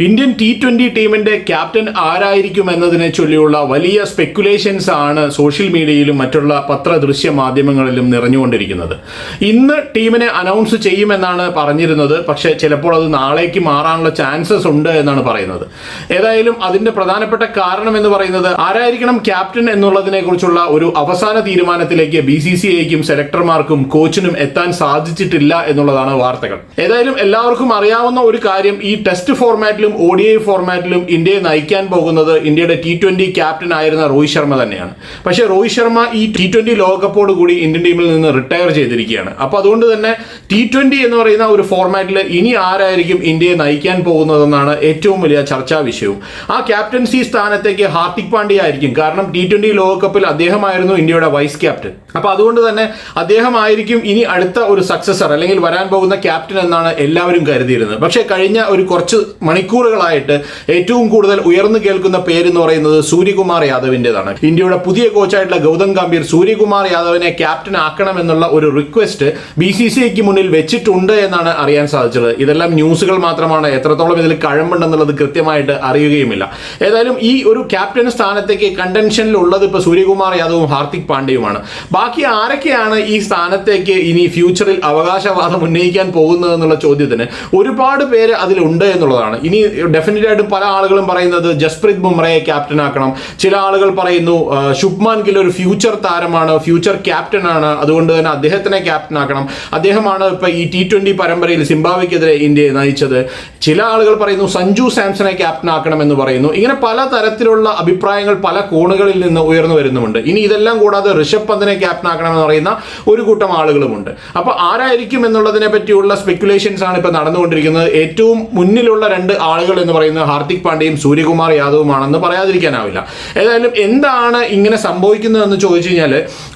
Indian T twenty ടീമിന്റെ captain ആരായിരിക്കും എന്നതിനെ ചൊല്ലിയുള്ള വലിയ സ്പെക്കുലേഷൻസ് ആണ് സോഷ്യൽ മീഡിയയിലും മറ്റുള്ള പത്ര ദൃശ്യ മാധ്യമങ്ങളിലും നിറഞ്ഞുകൊണ്ടിരിക്കുന്നത്. ഇന്ന് ടീമിനെ അനൗൺസ് ചെയ്യുമെന്നാണ് പറഞ്ഞിരുന്നത്. പക്ഷേ ചിലപ്പോൾ അത് നാളേക്ക് മാറാനുള്ള ചാൻസസ് ഉണ്ട് എന്നാണ് പറയുന്നത്. ഏതായാലും അതിന്റെ പ്രധാനപ്പെട്ട കാരണം എന്ന് പറയുന്നത് ആരായിരിക്കണം ക്യാപ്റ്റൻ എന്നുള്ളതിനെ കുറിച്ചുള്ള ഒരു അവസാന തീരുമാനത്തിലേക്ക് ബി സി സി ഐക്കും സെലക്ടർമാർക്കും കോച്ചിനും എത്താൻ സാധിച്ചിട്ടില്ല എന്നുള്ളതാണ് വാർത്തകൾ. ഏതായാലും എല്ലാവർക്കും അറിയാവുന്ന ഒരു കാര്യം ഈ ടെസ്റ്റ് ഫോർമാറ്റിലും ഒ ഡി ഐ ഫോർമാറ്റിലും ഇന്ത്യയെ നയിക്കാൻ പോകുന്നത് ഇന്ത്യയുടെ ടി ട്വന്റി ക്യാപ്റ്റൻ ആയിരുന്ന രോഹിത് ശർമ്മ തന്നെയാണ്. പക്ഷേ രോഹിത് ശർമ്മ ഈ ടി ട്വന്റി ലോകകപ്പോട് കൂടി ഇന്ത്യൻ ടീമിൽ നിന്ന് റിട്ടയർ ചെയ്തിരിക്കുകയാണ്. അപ്പോൾ അതുകൊണ്ട് തന്നെ ടി ട്വന്റി എന്ന് പറയുന്ന ഒരു ഫോർമാറ്റിൽ ഇനി ആരായിരിക്കും ഇന്ത്യയെ നയിക്കാൻ പോകുന്നതെന്നാണ് ഏറ്റവും വലിയ ചർച്ചാ വിഷയവും. ആ ക്യാപ്റ്റൻസി സ്ഥാനത്തേക്ക് ഹാർദിക് പാണ്ഡ്യ ആയിരിക്കും. കാരണം ടി ട്വന്റി ലോകകപ്പിൽ അദ്ദേഹമായിരുന്നു ഇന്ത്യയുടെ വൈസ് ക്യാപ്റ്റൻ അപ്പൊ അതുകൊണ്ട് തന്നെ അദ്ദേഹമായിരിക്കും ഇനി അടുത്ത ഒരു സക്സസർ അല്ലെങ്കിൽ വരാൻ പോകുന്ന ക്യാപ്റ്റൻ എന്നാണ് എല്ലാവരും കരുതിയിരുന്നത്. പക്ഷേ കഴിഞ്ഞ ഒരു കുറച്ച് മണിക്കൂറുകളായിട്ട് ഏറ്റവും കൂടുതൽ ഉയർന്നു കേൾക്കുന്ന പേര് എന്ന് പറയുന്നത് സൂര്യകുമാർ യാദവിന്റെതാണ് ഇന്ത്യയുടെ പുതിയ കോച്ചായിട്ടുള്ള ഗൗതം ഗംഭീർ സൂര്യകുമാർ യാദവിനെ ക്യാപ്റ്റൻ ആക്കണം എന്നുള്ള ഒരു റിക്വസ്റ്റ് ബി സി സി ഐക്ക് മുന്നിൽ വെച്ചിട്ടുണ്ട് എന്നാണ് അറിയാൻ സാധിച്ചത്. ഇതെല്ലാം ന്യൂസുകൾ മാത്രമാണ്. എത്രത്തോളം ഇതിൽ കഴമ്പുണ്ടെന്നുള്ളത് കൃത്യമായിട്ട് അറിയുകയുമില്ല. ഏതായാലും ഈ ഒരു ക്യാപ്റ്റൻ സ്ഥാനത്തേക്ക് കണ്ടൻഷനിൽ ഉള്ളത് ഇപ്പോൾ സൂര്യകുമാർ യാദവും ഹാർദിക് പാണ്ഡ്യയുമാണ്. ബാക്കി ആരൊക്കെയാണ് ഈ സ്ഥാനത്തേക്ക് ഇനി ഫ്യൂച്ചറിൽ അവകാശവാദം ഉന്നയിക്കാൻ പോകുന്നത് എന്നുള്ള ചോദ്യത്തിന് ഒരുപാട് പേര് അതിലുണ്ട് എന്നുള്ളതാണ്. ഇനി ഡെഫിനറ്റ് ആയിട്ടും പല ആളുകളും പറയുന്നത് ജസ്പ്രീത് ബുംറയെ ക്യാപ്റ്റൻ ആക്കണം. ചില ആളുകൾ പറയുന്നു ശുഭ്മാൻ ഗിൽ ഒരു ഫ്യൂച്ചർ താരമാണ് ഫ്യൂച്ചർ ക്യാപ്റ്റൻ ആണ്. അതുകൊണ്ട് തന്നെ അദ്ദേഹത്തിനെ ക്യാപ്റ്റൻ ആക്കണം. അദ്ദേഹമാണ് ഇപ്പൊ ഈ ടി ട്വന്റി പരമ്പരയിൽ സിംബാബ്വെക്കെതിരെ ഇന്ത്യയെ നയിച്ചത് ചില ആളുകൾ പറയുന്നു സഞ്ജു സാംസണെ ക്യാപ്റ്റൻ ആക്കണം എന്ന് പറയുന്നു. ഇങ്ങനെ പല തരത്തിലുള്ള അഭിപ്രായങ്ങൾ പല കോണുകളിൽ നിന്ന് ഉയർന്നു വരുന്നുമുണ്ട്. ഇനി ഇതെല്ലാം കൂടാതെ ഋഷഭ് പന്തിനെ ക്യാപ്റ്റൻ ആക്കണം എന്ന് പറയുന്ന ഒരു കൂട്ടം ആളുകളുമുണ്ട്. അപ്പോൾ ആരായിരിക്കും എന്നുള്ളതിനെ പറ്റിയുള്ള സ്പെക്കുലേഷൻസ് ആണ് ഇപ്പൊ നടന്നുകൊണ്ടിരിക്കുന്നത്. ഏറ്റവും മുന്നിലുള്ള രണ്ട് ആളുകൾ എന്ന് പറയുന്നത് ഹാർദിക് പാണ്ഡ്യയും സൂര്യകുമാർ യാദവുമാണെന്ന് പറയാതിരിക്കാനാവില്ല. ഏതായാലും എന്താണ് ഇങ്ങനെ സംഭവിക്കുന്നതെന്ന് ചോദിച്ചു കഴിഞ്ഞാൽ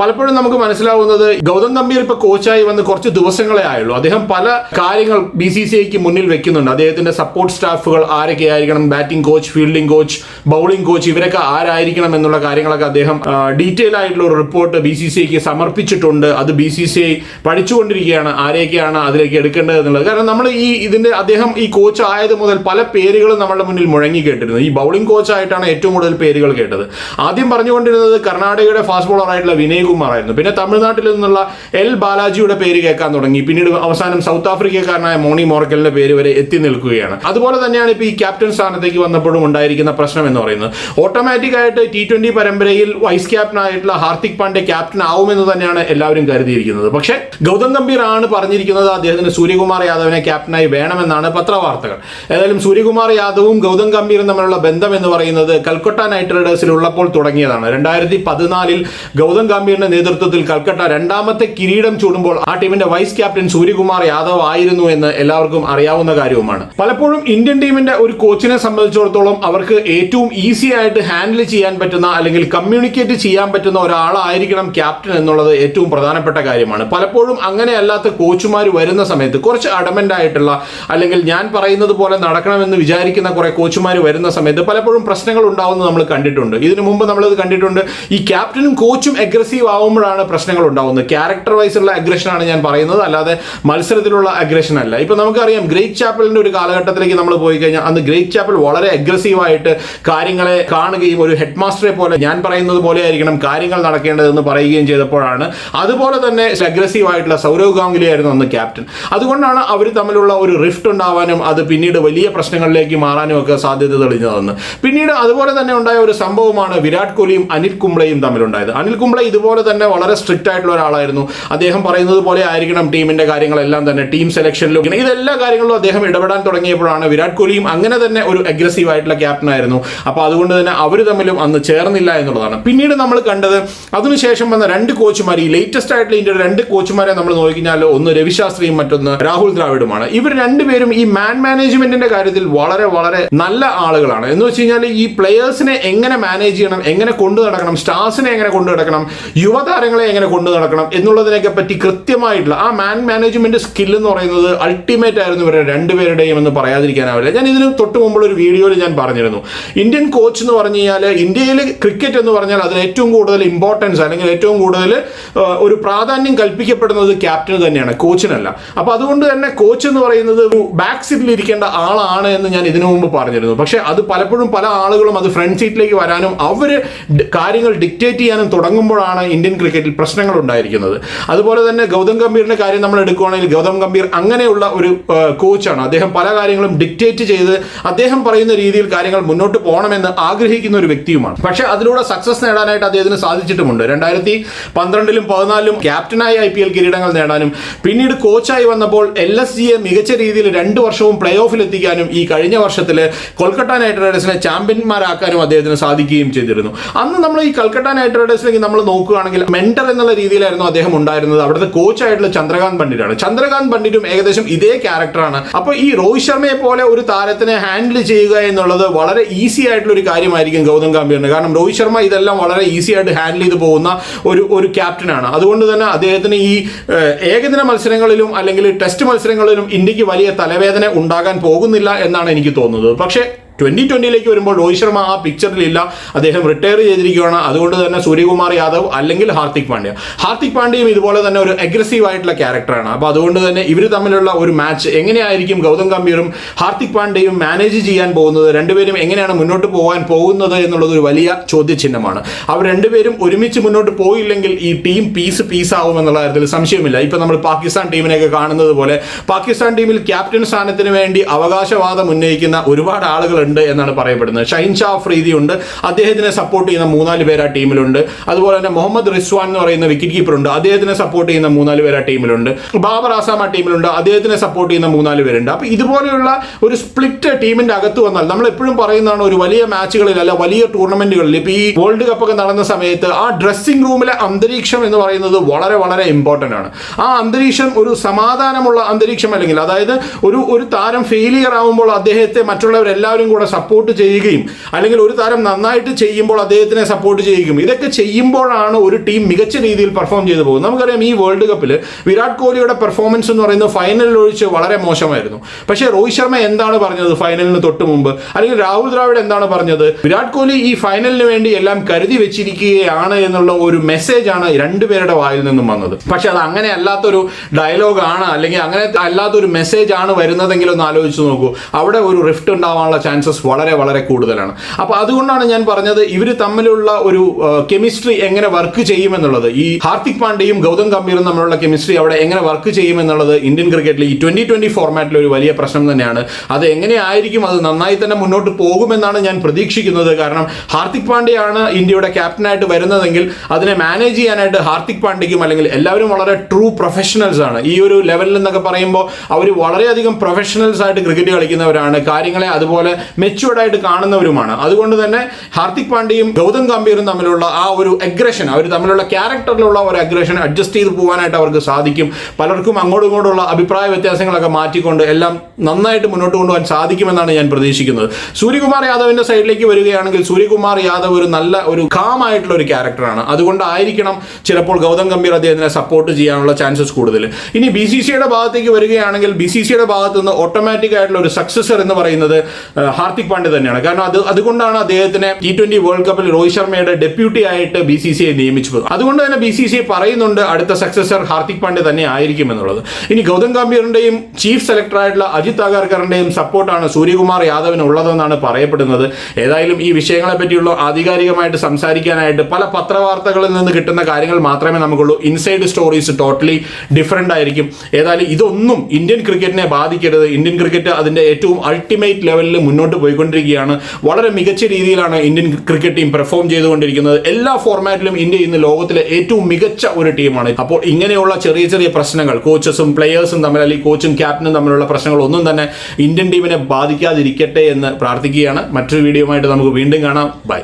പലപ്പോഴും നമുക്ക് മനസ്സിലാവുന്നത് ഗൗതം ഗംഭീർ ഇപ്പോൾ കോച്ചായി വന്ന് കുറച്ച് ദിവസങ്ങളെ ആയുള്ളൂ. അദ്ദേഹം പല കാര്യങ്ങൾ ബി സി സി ഐക്ക് മുന്നിൽ വെക്കുന്നുണ്ട്. അദ്ദേഹത്തിന്റെ സപ്പോർട്ട് സ്റ്റാഫുകൾ ആരൊക്കെ ആയിരിക്കണം batting coach fielding coach bowling coach ഇവരൊക്കെ ആരായിരിക്കണം എന്നുള്ള കാര്യങ്ങളൊക്കെ അദ്ദേഹം ഡീറ്റെയിൽ ആയിട്ടുള്ള ഒരു റിപ്പോർട്ട് ബി സി സി ഐക്ക് സമർപ്പിച്ചിട്ടുണ്ട്. അത് ബി സി സി ഐ പഠിച്ചുകൊണ്ടിരിക്കുകയാണ്. ആരെയൊക്കെയാണ് അതിലേക്ക് എടുക്കേണ്ടത് എന്നുള്ളത്. കാരണം നമ്മൾ ഈ ഇതിന്റെ അദ്ദേഹം ഈ കോച്ച് ആയത് മുതൽ പല പേരുകളും നമ്മളുടെ മുന്നിൽ മുഴങ്ങി കേട്ടിരുന്നു. ഈ ബൗളിംഗ് കോച്ചായിട്ടാണ് ഏറ്റവും കൂടുതൽ പേരുകൾ കേട്ടത്. ആദ്യം പറഞ്ഞുകൊണ്ടിരുന്നത് കർണാടകയുടെ ഫാസ്റ്റ് ബോളർ ആയിട്ടുള്ള വിനയ് കുമാർ ആയിരുന്നു പിന്നെ തമിഴ്നാട്ടിൽ നിന്നുള്ള എൽ ബാലാജിയുടെ പേര് കേൾക്കാൻ തുടങ്ങി. പിന്നീട് അവസാനം സൗത്ത് ആഫ്രിക്കക്കാരനായ മോണി മോർക്കലിന്റെ പേര് വരെ എത്തി നിൽക്കുകയാണ്. അതുപോലെ തന്നെയാണ് ഇപ്പോൾ ഈ ക്യാപ്റ്റൻ സ്ഥാനത്തേക്ക് വന്നപ്പോഴും ഉണ്ടായിരിക്കുന്ന പ്രശ്നം എന്ന് പറയുന്നത്. ഓട്ടോമാറ്റിക് ആയിട്ട് ടി ട്വന്റി പരമ്പരയിൽ വൈസ് ക്യാപ്റ്റൻ ആയിട്ടുള്ള ഹാർദിക് പാണ്ഡെ ക്യാപ്റ്റൻ ആവുമെന്ന് തന്നെയാണ് എല്ലാവരും കരുതിയിരിക്കുന്നത്. പക്ഷേ ഗൗതം ഗംഭീർ ആണ് പറഞ്ഞിരിക്കുന്നത് അദ്ദേഹത്തിന് സൂര്യകുമാർ യാദവിനെ ക്യാപ്റ്റനായി വേണമെന്നാണ് പത്രവാർത്തകൾ. ഏതായാലും സൂര്യകുമാർ യാദവും ഗൗതം ഗംഭീറും തമ്മിലുള്ള ബന്ധം എന്ന് പറയുന്നത് കൽക്കട്ട നൈറ്റ് റൈഡേഴ്സിൽ ഉള്ളപ്പോൾ തുടങ്ങിയതാണ്. രണ്ടായിരത്തി പതിനാലിൽ ഗൗതം ഗംഭീറിന്റെ നേതൃത്വത്തിൽ കൽക്കട്ട രണ്ടാമത്തെ കിരീടം ചൂടുമ്പോൾ ആ ടീമിന്റെ വൈസ് ക്യാപ്റ്റൻ സൂര്യകുമാർ യാദവ് ആയിരുന്നു എന്ന് എല്ലാവർക്കും അറിയാവുന്ന കാര്യവുമാണ്. പലപ്പോഴും ഇന്ത്യൻ ടീമിന്റെ ഒരു കോച്ചിനെ സംബന്ധിച്ചിടത്തോളം അവർക്ക് ഏറ്റവും ഈസി ആയിട്ട് ഹാൻഡിൽ ചെയ്യാൻ പറ്റുന്ന അല്ലെങ്കിൽ കമ്മ്യൂണിക്കേറ്റ് ചെയ്യാൻ പറ്റുന്ന ഒരാളായിരിക്കണം ക്യാപ്റ്റൻ എന്നുള്ളത് ഏറ്റവും പ്രധാനപ്പെട്ട കാര്യമാണ്. പലപ്പോഴും അങ്ങനെ അല്ലാത്ത കോച്ചുമാർ വരുന്ന സമയത്ത് കുറച്ച് അടമന്റ് ആയിട്ടുള്ള അല്ലെങ്കിൽ ഞാൻ പറയുന്നത് പോലെ നടക്കണമെന്ന് വിചാരിക്കുന്ന കുറെ കോച്ചുമാർ വരുന്ന സമയത്ത് പലപ്പോഴും പ്രശ്നങ്ങൾ ഉണ്ടാവുന്നത് നമ്മൾ കണ്ടിട്ടുണ്ട്. ഇതിനു മുമ്പ് നമ്മളത് കണ്ടിട്ടുണ്ട്. ഈ ക്യാപ്റ്റനും കോച്ചും അഗ്രസീവ് ആവുമ്പോഴാണ് പ്രശ്നങ്ങൾ ഉണ്ടാവുന്നത്. ക്യാരക്ടർ വൈസ് ഉള്ള അഗ്രഷനാണ് ഞാൻ പറയുന്നത്. അല്ലാതെ മത്സരത്തിലുള്ള അഗ്രഷൻ അല്ല. ഇപ്പൊ നമുക്കറിയാം ഗ്രേറ്റ് ചാപ്പലിന്റെ ഒരു കാലഘട്ടത്തിലേക്ക് നമ്മൾ പോയി കഴിഞ്ഞാൽ അന്ന് ഗ്രേറ്റ് ചാപ്പൽ വളരെ അഗ്രസീവ് ആയിട്ട് കാര്യങ്ങളെ കാണുകയും ഒരു ഹെഡ് മാസ്റ്ററെ പോലെ ഞാൻ പറയുന്നത് പോലെ ആയിരിക്കണം കാര്യങ്ങൾ നടക്കേണ്ടതെന്ന് പറയുകയും ചെയ്തപ്പോഴാണ് അതുപോലെ തന്നെ അഗ്രസീവ് ആയിട്ടുള്ള സൗരവ് ഗാംഗുലി ആയിരുന്നു അന്ന് ക്യാപ്റ്റൻ അതുകൊണ്ടാണ് അവർ തമ്മിലുള്ള ഒരു റിഫ്റ്റ് ഉണ്ടാവാനും അത് പിന്നീട് വലിയ പ്രശ്നങ്ങളിലേക്ക് മാറാനും ഒക്കെ സാധ്യത തെളിഞ്ഞതെന്ന്. പിന്നീട് അതുപോലെ തന്നെ ഉണ്ടായ ഒരു സംഭവമാണ് വിരാട് കോഹ്ലിയും അനിൽ കുംബ്ലയും തമ്മിലുണ്ടായത്. അനിൽ കുംബ്ല ഇതുപോലെ തന്നെ വളരെ സ്ട്രിക്റ്റ് ആയിട്ടുള്ള ഒരാളായിരുന്നു. അദ്ദേഹം പറയുന്നത് പോലെ ആയിരിക്കണം ടീമിന്റെ കാര്യങ്ങളെല്ലാം തന്നെ ടീം സെലക്ഷനിലും ഇങ്ങനെ ഇതെല്ലാ കാര്യങ്ങളിലും അദ്ദേഹം ഇടപെടാൻ തുടങ്ങിയപ്പോഴാണ് വിരാട് കോഹ്ലിയും അങ്ങനെ തന്നെ ഒരു അഗ്രസീവ് ആയിട്ടുള്ള ക്യാപ്റ്റൻ ആയിരുന്നു. അപ്പോൾ അതുകൊണ്ട് തന്നെ അവർ തമ്മിലും അന്ന് ചേർന്നില്ല എന്നുള്ളതാണ്. പിന്നീട് നമ്മൾ കണ്ടത് അതിനുശേഷം വന്ന രണ്ട് കോച്ചുമാർ ഈ ലേറ്റസ്റ്റ് ആയിട്ടുള്ള ഇന്ത്യയുടെ രണ്ട് കോച്ചുമാരെ നമ്മൾ നോക്കിക്കഴിഞ്ഞാൽ ഒന്ന് രവിശാസ്ത്രിയും മറ്റൊന്ന് രാഹുൽ ദ്രാവിഡുമാണ്. ഇവർ രണ്ടുപേരും ഈ മാൻ മാനേജ്മെന്റിന്റെ കാര്യത്തിൽ വളരെ വളരെ നല്ല ആളുകളാണ്. എന്ന് വെച്ച് കഴിഞ്ഞാൽ ഈ പ്ലെയേഴ്സിനെ എങ്ങനെ മാനേജ് ചെയ്യണം എങ്ങനെ കൊണ്ടു നടക്കണം സ്റ്റാർസിനെ എങ്ങനെ കൊണ്ടു നടക്കണം യുവതാരങ്ങളെ എങ്ങനെ കൊണ്ടു നടക്കണം എന്നുള്ളതിനൊക്കെ പറ്റി കൃത്യമായിട്ടുള്ള ആ മാൻ മാൻ മാനേജ്മെന്റ് സ്കിൽ എന്ന് പറയുന്നത് അൾട്ടിമേറ്റ് ആയിരുന്നു ഇവരുടെ രണ്ടുപേരുടെയും എന്ന് പറയാതിരിക്കാനാവില്ല. ഞാൻ ഇതിന് തൊട്ട് മുമ്പുള്ള ഒരു വീഡിയോയിൽ ഞാൻ പറഞ്ഞിരുന്നു. ഇന്ത്യൻ കോച്ച് എന്ന് പറഞ്ഞു കഴിഞ്ഞാൽ ഇന്ത്യയിൽ ക്രിക്കറ്റ് എന്ന് പറഞ്ഞാൽ അതിന് ഏറ്റവും കൂടുതൽ ഇമ്പോർട്ടൻസ് അല്ലെങ്കിൽ ഏറ്റവും കൂടുതൽ ഒരു പ്രാധാന്യം കൽപ്പിക്കപ്പെടുന്നത് ക്യാപ്റ്റന് തന്നെയാണ് കോച്ചിനല്ല. അപ്പോൾ അതുകൊണ്ട് തന്നെ കോച്ച് എന്ന് പറയുന്നത് ഒരു ബാക്ക് സീറ്റിൽ ഇരിക്കേണ്ട ആളാണ് എന്ന് ഞാൻ ഇതിനു മുമ്പ് പറഞ്ഞിരുന്നു. പക്ഷേ അത് പലപ്പോഴും പല ആളുകളും അത് ഫ്രണ്ട് സീറ്റിലേക്ക് വരാനും അവർ കാര്യങ്ങൾ ഡിക്റ്റേറ്റ് ചെയ്യാനും തുടങ്ങുമ്പോഴാണ് ഇന്ത്യൻ ക്രിക്കറ്റിൽ പ്രശ്നങ്ങൾ ഉണ്ടായിരിക്കുന്നത്. അതുപോലെ തന്നെ ഗൗതം ഗംഭീറിന്റെ കാര്യം നമ്മൾ എടുക്കുകയാണെങ്കിൽ ഗൗതം ഗംഭീർ അങ്ങനെയുള്ള ഒരു കോച്ചാണ് അദ്ദേഹം പല കാര്യങ്ങളും ഡിക്റ്റേറ്റ് ചെയ്ത് അദ്ദേഹം പറയുന്ന രീതിയിൽ കാര്യങ്ങൾ മുന്നോട്ട് പോകണമെന്ന് ആഗ്രഹിക്കുന്ന ഒരു വ്യക്തിയുമാണ്. പക്ഷെ അതിലൂടെ സക്സസ് നേടാനായിട്ട് അദ്ദേഹത്തിന് സാധിച്ചിട്ടുമുണ്ട്. രണ്ടായിരത്തി പന്ത്രണ്ടിലും പതിനാലിലും ക്യാപ്റ്റനായി ഐ പി എൽ കിരീടങ്ങൾ നേടാനും പിന്നീട് കോച്ചായി വന്നപ്പോൾ എൽ എസ് ജിയെ മികച്ച രീതിയിൽ രണ്ട് വർഷവും പ്ലേ ഓഫിൽ എത്തിക്കാനും ഈ കഴിഞ്ഞ വർഷത്തിൽ കൊൽക്കത്ത നൈറ്റ് റൈഡേഴ്സിനെ ചാമ്പ്യന്മാരാക്കാനും അദ്ദേഹത്തിന് സാധിക്കുകയും ചെയ്തിരുന്നു. അന്ന് നമ്മൾ ഈ കൽക്കട്ട നൈറ്റ് റൈഡേഴ്സിലേക്ക് നമ്മൾ നോക്കുകയാണെങ്കിൽ മെന്റർ എന്നുള്ള രീതിയിലായിരുന്നു അദ്ദേഹം ഉണ്ടായിരുന്നത്. അവിടുത്തെ കോച്ചായിട്ടുള്ള ചന്ദ്രകാന്ത് പണ്ഡിറ്റാണ്. ചന്ദ്രകാന്ത് പണ്ഡിറ്റും ഏകദേശം ഇതേ ക്യാരക്ടറാണ് അപ്പോൾ ഈ രോഹിത് ശർമ്മയെ പോലെ ഒരു താരത്തിനെ ഹാൻഡിൽ ചെയ്യുക എന്നുള്ളത് വളരെ ഈസി ആയിട്ടുള്ള ഒരു കാര്യമായിരിക്കും ഗൗതം ഗംഭീറിന്. കാരണം രോഹിത് ശർമ്മ ഇതെല്ലാം വളരെ ഈസി ആയിട്ട് ഹാൻഡിൽ ചെയ്ത് പോകുന്ന ഒരു ഒരു ക്യാപ്റ്റനാണ് അതുകൊണ്ട് തന്നെ അദ്ദേഹത്തിന് ഈ ഏകദിന മത്സരങ്ങളിലും അല്ലെങ്കിൽ ടെസ്റ്റ് മത്സരങ്ങളിലും ഇന്ത്യയ്ക്ക് വലിയ തലവേദന ഉണ്ടാകാൻ പോകുന്നില്ല എന്നാണ് എനിക്ക് തോന്നുന്നത്. പക്ഷേ ട്വന്റി ട്വന്റിയിലേക്ക് വരുമ്പോൾ രോഹിത് ശർമ്മ ആ പിക്ചറിലില്ല അദ്ദേഹം റിട്ടയർ ചെയ്തിരിക്കുകയാണ്. അതുകൊണ്ട് തന്നെ സൂര്യകുമാർ യാദവ് അല്ലെങ്കിൽ ഹാർദിക് പാണ്ഡ്യ. ഹാർദിക് പാണ്ഡ്യയും ഇതുപോലെ തന്നെ ഒരു അഗ്രസീവ് ആയിട്ടുള്ള ക്യാരക്ടറാണ് അപ്പോൾ അതുകൊണ്ട് തന്നെ ഇവർ തമ്മിലുള്ള ഒരു മാച്ച് എങ്ങനെയായിരിക്കും ഗൗതം ഗംഭീറും ഹാർദിക് പാണ്ഡ്യയും മാനേജ് ചെയ്യാൻ പോകുന്നത്? രണ്ടുപേരും എങ്ങനെയാണ് മുന്നോട്ട് പോകാൻ പോകുന്നത് എന്നുള്ളത് ഒരു വലിയ ചോദ്യചിഹ്നമാണ്. അവർ രണ്ടുപേരും ഒരുമിച്ച് മുന്നോട്ട് പോയില്ലെങ്കിൽ ഈ ടീം പീസ് പീസ് ആവും എന്നുള്ള കാര്യത്തിൽ സംശയമില്ല. ഇപ്പോൾ നമ്മൾ പാകിസ്ഥാൻ ടീമിനെയൊക്കെ കാണുന്നത് പോലെ പാകിസ്ഥാൻ ടീമിൽ ക്യാപ്റ്റൻ സ്ഥാനത്തിന് വേണ്ടി അവകാശവാദം ഉന്നയിക്കുന്ന ഒരുപാട് ആളുകളുണ്ട് എന്നാണ് പറയപ്പെടുന്നത്. ഷൈൻ ഷാ ഫ്രീദി ഉണ്ട് അദ്ദേഹത്തിനെ സപ്പോർട്ട് ചെയ്യുന്ന മൂന്നാൽ പേര് ആ ടീമിലുണ്ട്. അതുപോലെ തന്നെ മുഹമ്മദ് റിസ്വാൻ എന്ന് പറയുന്ന വിക്കറ്റ് കീപ്പർ ഉണ്ട്. അദ്ദേഹത്തിനെ സപ്പോർട്ട് ചെയ്യുന്ന മൂന്നാൽ പേര് ആ ടീമിലുണ്ട്. ബാബർ ആസാം ആ ടീമിലുണ്ട്. അദ്ദേഹത്തിനെ സപ്പോർട്ട് ചെയ്യുന്ന മൂന്നാൽ പേരുണ്ട്. അപ്പൊ ഇതുപോലെയുള്ള ഒരു സ്പ്ലിറ്റ് ടീമിന്റെ അകത്ത് വന്നാൽ നമ്മൾ എപ്പോഴും പറയുന്നതാണ് ഒരു വലിയ മാച്ചുകളിൽ അല്ല വലിയ ടൂർണമെന്റുകളിൽ ഇപ്പൊ ഈ വേൾഡ് കപ്പ് ഒക്കെ നടന്ന സമയത്ത് ആ ഡ്രസ്സിംഗ് റൂമിലെ അന്തരീക്ഷം എന്ന് പറയുന്നത് വളരെ വളരെ ഇമ്പോർട്ടന്റ് ആണ്. ആ അന്തരീക്ഷം ഒരു സമാധാനമുള്ള അന്തരീക്ഷം അല്ലെങ്കിൽ അതായത് ഒരു ഒരു താരം ഫെയിലിയർ ആവുമ്പോൾ അദ്ദേഹത്തെ മറ്റുള്ളവരെല്ലാവരും കൂടെ സപ്പോർട്ട് ചെയ്യുകയും അല്ലെങ്കിൽ ഒരു താരം നന്നായിട്ട് ചെയ്യുമ്പോൾ അദ്ദേഹത്തിനെ സപ്പോർട്ട് ചെയ്യുകയും ഇതൊക്കെ ചെയ്യുമ്പോഴാണ് ഒരു ടീം മികച്ച രീതിയിൽ പെർഫോം ചെയ്തു പോകുന്നത്. നമുക്കറിയാം ഈ വേൾഡ് കപ്പിൽ വിരാട് കോഹ്ലിയുടെ പെർഫോമൻസ് എന്ന് പറയുന്നത് ഫൈനലിൽ ഒഴിച്ച് വളരെ മോശമായിരുന്നു. പക്ഷേ രോഹിത് ശർമ്മ എന്താണ് പറഞ്ഞത് ഫൈനലിന് തൊട്ട് മുമ്പ്? അല്ലെങ്കിൽ രാഹുൽ ദ്രാവിഡ് എന്താണ് പറഞ്ഞത്? വിരാട് കോഹ്ലി ഈ ഫൈനലിന് വേണ്ടി എല്ലാം കരുതി വെച്ചിരിക്കുകയാണ് എന്നുള്ള ഒരു മെസ്സേജ് ആണ് രണ്ടുപേരുടെ വായിൽ നിന്നും വന്നത്. പക്ഷെ അത് അങ്ങനെ അല്ലാത്തൊരു ഡയലോഗ് ആണ് അല്ലെങ്കിൽ അങ്ങനെ അല്ലാത്തൊരു മെസ്സേജ് ആണ് വരുന്നതെങ്കിലും ഒന്ന് ആലോചിച്ച് നോക്കൂ. അവിടെ ഒരു റിഫ്റ്റ് ഉണ്ടാവാനുള്ള ചാൻസസ് വളരെ വളരെ കൂടുതലാണ്. അപ്പോൾ അതുകൊണ്ടാണ് ഞാൻ പറഞ്ഞത് ഇവർ തമ്മിലുള്ള ഒരു കെമിസ്ട്രി എങ്ങനെ വർക്ക് ചെയ്യുമെന്നുള്ളത്. ഈ ഹാർദിക് പാണ്ഡ്യയും ഗൗതം ഗംഭീറും തമ്മിലുള്ള കെമിസ്ട്രി അവിടെ എങ്ങനെ വർക്ക് ചെയ്യുമെന്നുള്ളത് ഇന്ത്യൻ ക്രിക്കറ്റിൽ ഈ ട്വന്റി ട്വന്റി ഫോർമാറ്റിൽ ഒരു വലിയ പ്രശ്നം തന്നെയാണ്. അത് എങ്ങനെയായിരിക്കും അത് നന്നായി തന്നെ മുന്നോട്ട് പോകുമെന്നാണ് ഞാൻ പ്രതീക്ഷിക്കുന്നത്. കാരണം ഹാർദിക് പാണ്ഡ്യയാണ് ഇന്ത്യയുടെ ക്യാപ്റ്റനായിട്ട് വരുന്നതെങ്കിൽ അതിനെ മാനേജ് ചെയ്യാനായിട്ട് ഹാർദിക് പാണ്ഡ്യയ്ക്കും അല്ലെങ്കിൽ എല്ലാവരും വളരെ ട്രൂ പ്രൊഫഷണൽസ് ആണ്. ഈ ഒരു ലെവലിൽ എന്നൊക്കെ പറയുമ്പോൾ അവർ വളരെയധികം പ്രൊഫഷണൽസ് ആയിട്ട് ക്രിക്കറ്റ് കളിക്കുന്നവരാണ്. കാര്യങ്ങളെ അതുപോലെ മെച്ചുവേർഡ് ആയിട്ട് കാണുന്നവരുമാണ്. അതുകൊണ്ട് തന്നെ ഹാർദിക് പാണ്ഡ്യയും ഗൗതം ഗംഭീറും തമ്മിലുള്ള ആ ഒരു അഗ്രഷൻ അവർ തമ്മിലുള്ള ക്യാരക്ടറിലുള്ള ഒരു അഗ്രഷൻ അഡ്ജസ്റ്റ് ചെയ്ത് പോകാനായിട്ട് അവർക്ക് സാധിക്കും. പലർക്കും അങ്ങോട്ടും ഇങ്ങോട്ടുള്ള അഭിപ്രായ വ്യത്യാസങ്ങളൊക്കെ മാറ്റിക്കൊണ്ട് എല്ലാം നന്നായിട്ട് മുന്നോട്ട് കൊണ്ടുപോകാൻ സാധിക്കുമെന്നാണ് ഞാൻ പ്രതീക്ഷിക്കുന്നത്. സൂര്യകുമാർ യാദവിന്റെ സൈഡിലേക്ക് വരികയാണെങ്കിൽ സൂര്യകുമാർ യാദവ് ഒരു നല്ല ഒരു കാം ആയിട്ടുള്ള ഒരു ക്യാരക്ടറാണ് അതുകൊണ്ടായിരിക്കണം ചിലപ്പോൾ ഗൗതം ഗംഭീർ അദ്ദേഹത്തിനെ സപ്പോർട്ട് ചെയ്യാനുള്ള ചാൻസസ് കൂടുതൽ. ഇനി ബി സി സിയുടെ ഭാഗത്തേക്ക് വരികയാണെങ്കിൽ ബി സി സിയുടെ ഭാഗത്തുനിന്ന് ഓട്ടോമാറ്റിക് ആയിട്ടുള്ള ഒരു സക്സസർ എന്ന് പറയുന്നത് ഹാർദിക് പാണ്ഡ്യ തന്നെയാണ്. കാരണം അത് അതുകൊണ്ടാണ് അദ്ദേഹത്തിനെ ടി ട്വന്റി വേൾഡ് കപ്പിൽ രോഹിത് ശർമ്മയുടെ ഡെപ്യൂട്ടി ആയിട്ട് ബി സി സി ഐ നിയമിച്ചത്. അതുകൊണ്ട് തന്നെ ബി സി സി ഐ പറയുന്നുണ്ട് അടുത്ത സക്സസർ ഹാർദിക് പാണ്ഡ്യ തന്നെ ആയിരിക്കും എന്നുള്ളത്. ഇനി ഗൗതം ഗംഭീറിന്റെയും ചീഫ് സെലക്ടറായിട്ടുള്ള അജിത് അഗാർക്കറിന്റെയും സപ്പോർട്ടാണ് സൂര്യകുമാർ യാദവിന് ഉള്ളതെന്നാണ് പറയപ്പെടുന്നത്. ഏതായാലും ഈ വിഷയങ്ങളെ പറ്റിയുള്ള ആധികാരികമായിട്ട് സംസാരിക്കാനായിട്ട് പല പത്രവാർത്തകളിൽ നിന്ന് കിട്ടുന്ന കാര്യങ്ങൾ മാത്രമേ നമുക്കുള്ളൂ. ഇൻസൈഡ് സ്റ്റോറീസ് ടോട്ടലി ഡിഫറെന്റ് ആയിരിക്കും. ഏതായാലും ഇതൊന്നും ഇന്ത്യൻ ക്രിക്കറ്റിനെ ബാധിക്കരുത്. ഇന്ത്യൻ ക്രിക്കറ്റ് അതിന്റെ ഏറ്റവും അൾട്ടിമേറ്റ് ലെവലിൽ മുന്നോട്ട് പോയിക്കൊണ്ടിരിക്കുകയാണ്. വളരെ മികച്ച രീതിയിലാണ് ഇന്ത്യൻ ക്രിക്കറ്റ് ടീം പെർഫോം ചെയ്തുകൊണ്ടിരിക്കുന്നത്. എല്ലാ ഫോർമാറ്റിലും ഇന്ത്യ ഇന്ന് ലോകത്തിലെ ഏറ്റവും മികച്ച ഒരു ടീമാണ്. അപ്പോൾ ഇങ്ങനെയുള്ള ചെറിയ ചെറിയ പ്രശ്നങ്ങൾ കോച്ചസും പ്ലെയേഴ്സും തമ്മിൽ അല്ലെങ്കിൽ കോച്ചും ക്യാപ്റ്റനും തമ്മിലുള്ള പ്രശ്നങ്ങൾ ഒന്നും തന്നെ ഇന്ത്യൻ ടീമിനെ ബാധിക്കാതിരിക്കട്ടെ എന്ന് പ്രാർത്ഥിക്കുകയാണ്. മറ്റൊരു വീഡിയോ ആയിട്ട് നമുക്ക് വീണ്ടും കാണാം. ബൈ